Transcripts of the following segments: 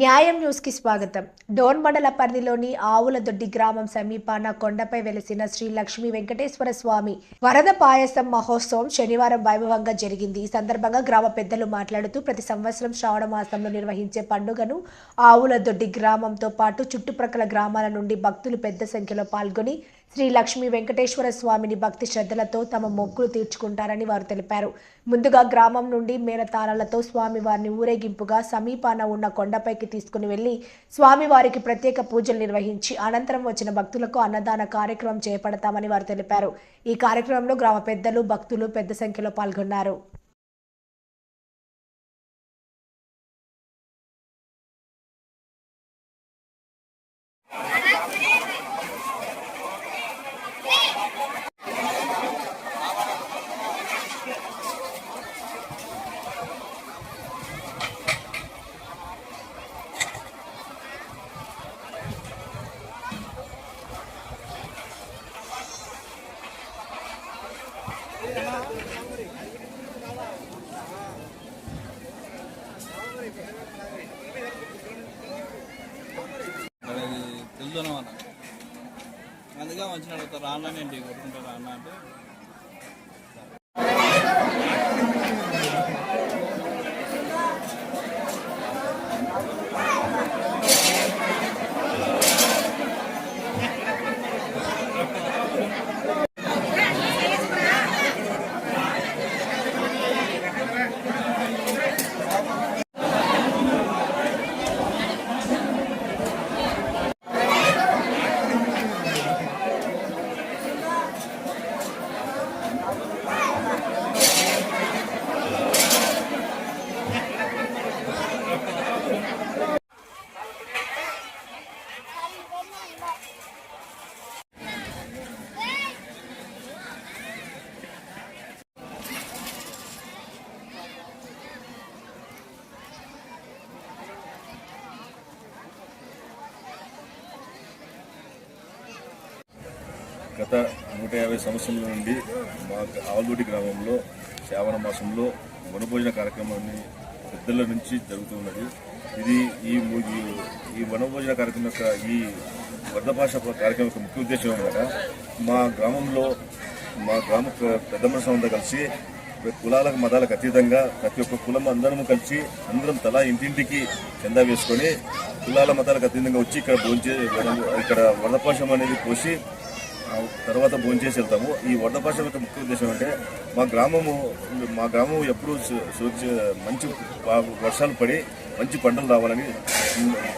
న్యాయం న్యూస్కి స్వాగతం. డోన్ మండల పరిధిలోని ఆవులదొడ్డి గ్రామం సమీపాన కొండపై వెలిసిన శ్రీ లక్ష్మీ వెంకటేశ్వర స్వామి వరద పాయసం మహోత్సవం శనివారం వైభవంగా జరిగింది. ఈ సందర్భంగా గ్రామ పెద్దలు మాట్లాడుతూ ప్రతి సంవత్సరం శ్రావణ మాసంలో నిర్వహించే పండుగను ఆవులదొడ్డి గ్రామంతో పాటు చుట్టుప్రక్కల గ్రామాల నుండి భక్తులు పెద్ద సంఖ్యలో పాల్గొని శ్రీ లక్ష్మీ వెంకటేశ్వర స్వామిని భక్తి శ్రద్ధలతో తమ మొక్కులు తీర్చుకుంటారని వారు తెలిపారు. ముందుగా గ్రామం నుండి మేళతాళాలతో స్వామివారిని ఊరేగింపుగా సమీపాన ఉన్న కొండపైకి తీసుకుని వెళ్ళి స్వామివారికి ప్రత్యేక పూజలు నిర్వహించి అనంతరం వచ్చిన భక్తులకు అన్నదాన కార్యక్రమం చేపడతామని వారు తెలిపారు. ఈ కార్యక్రమంలో గ్రామ పెద్దలు భక్తులు పెద్ద సంఖ్యలో పాల్గొన్నారు. వచ్చిన రానా అడుగుతారు రాన్న నేను కొట్టుకుంటా అంటే గత నూట యాభై సంవత్సరాల నుండి మా ఆవులూటి గ్రామంలో శ్రావణ మాసంలో వనభోజన కార్యక్రమాన్ని పెద్దల నుంచి జరుగుతున్నది. ఇది ఈ ఈ- వనభోజన కార్యక్రమం యొక్క ఈ వర్ధభాష కార్యక్రమం యొక్క ముఖ్య ఉద్దేశం అనగా మా గ్రామంలో మా గ్రామ పెద్ద మనుషులందరూ కలిసి కులాలకు మతాలకు అతీతంగా ప్రతి ఒక్క కులం అందరము కలిసి అందరం తలా ఇంటింటికి చందా వేసుకొని కులాల మతాలకు అతీతంగా వచ్చి ఇక్కడ భోంచే ఇక్కడ వరదపాశం అనేది పోసి తర్వాత భోంచేసి వెళ్తాము. ఈ వడ్డపాష యొక్క ముఖ్య ఉద్దేశం అంటే మా గ్రామము మా గ్రామం ఎప్పుడు మంచి వర్షాలు పడి మంచి పంటలు రావాలని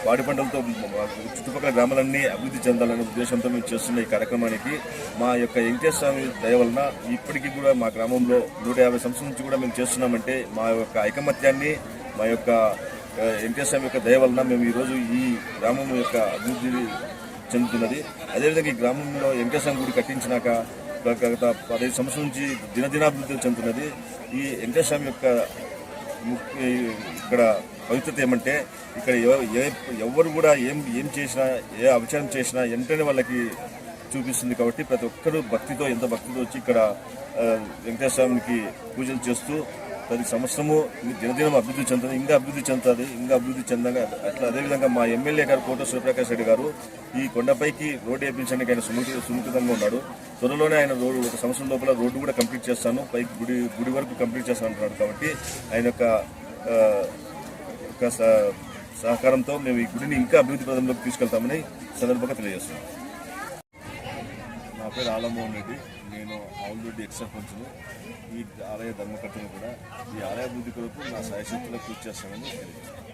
పాడి పంటలతో చుట్టుపక్కల గ్రామాలన్నీ అభివృద్ధి చెందాలనే ఉద్దేశంతో మేము చేస్తున్న ఈ కార్యక్రమానికి మా యొక్క వెంకటేశ్వర స్వామి దయ వలన ఇప్పటికీ కూడా మా గ్రామంలో నూట యాభై సంవత్సరం నుంచి కూడా మేము చేస్తున్నామంటే మా యొక్క ఐకమత్యాన్ని మా యొక్క వెంకటేశ్వర స్వామి యొక్క దయ వలన మేము ఈరోజు ఈ గ్రామం యొక్క అభివృద్ధి చెందుతున్నది. అదేవిధంగా ఈ గ్రామంలో వెంకటేశ్వర గుడి కట్టించినాక గత పదహైదు సంవత్సరాల నుంచి దినదినాభివృద్ధి చెందుతున్నది. ఈ వెంకటేశ్వర స్వామి యొక్క ముఖ్య ఇక్కడ పవిత్రత ఏమంటే ఇక్కడ ఏ- ఎవరు కూడా ఏం ఏం చేసినా ఏ అభిచారం చేసినా వెంటనే వాళ్ళకి చూపిస్తుంది కాబట్టి ప్రతి ఒక్కరూ భక్తితో ఎంత భక్తితో వచ్చి ఇక్కడ వెంకటేశ్వరానికి పూజలు చేస్తూ ప్రతి సంవత్సరము ఇది దినదినం అభివృద్ధి చెందుతుంది ఇంకా అభివృద్ధి చెందుతుంది ఇంకా అభివృద్ధి చెందగా అట్లా అదేవిధంగా మా ఎమ్మెల్యే గారు కోట సూర్యప్రకాష్ రెడ్డి గారు ఈ కొండపైకి రోడ్డు వేయించడానికి ఆయన సుముఖ సుముఖితంగా ఉన్నాడు. త్వరలోనే ఆయన రోడ్డు ఒక సంవత్సరం లోపల రోడ్డు కూడా కంప్లీట్ చేస్తాను పైకి గుడి గుడి వరకు కంప్లీట్ చేస్తాను అంటున్నాడు కాబట్టి ఆయన యొక్క స- సహకారంతో మేము ఈ గుడిని ఇంకా అభివృద్ధి పదంలోకి తీసుకెళ్తామని సందర్భంగా తెలియజేస్తున్నాం. పేరు ఆలమోహన్ రెడ్డి. నేను ఆల్రెడీ ఎక్స్ సర్పంచ్ను. ఈ ఆలయ ధర్మకర్తను కూడా ఈ ఆలయ అభివృద్ధి కొరకు నా సాయశక్తిలో కృషి చేస్తానని తెలియజేస్తాను.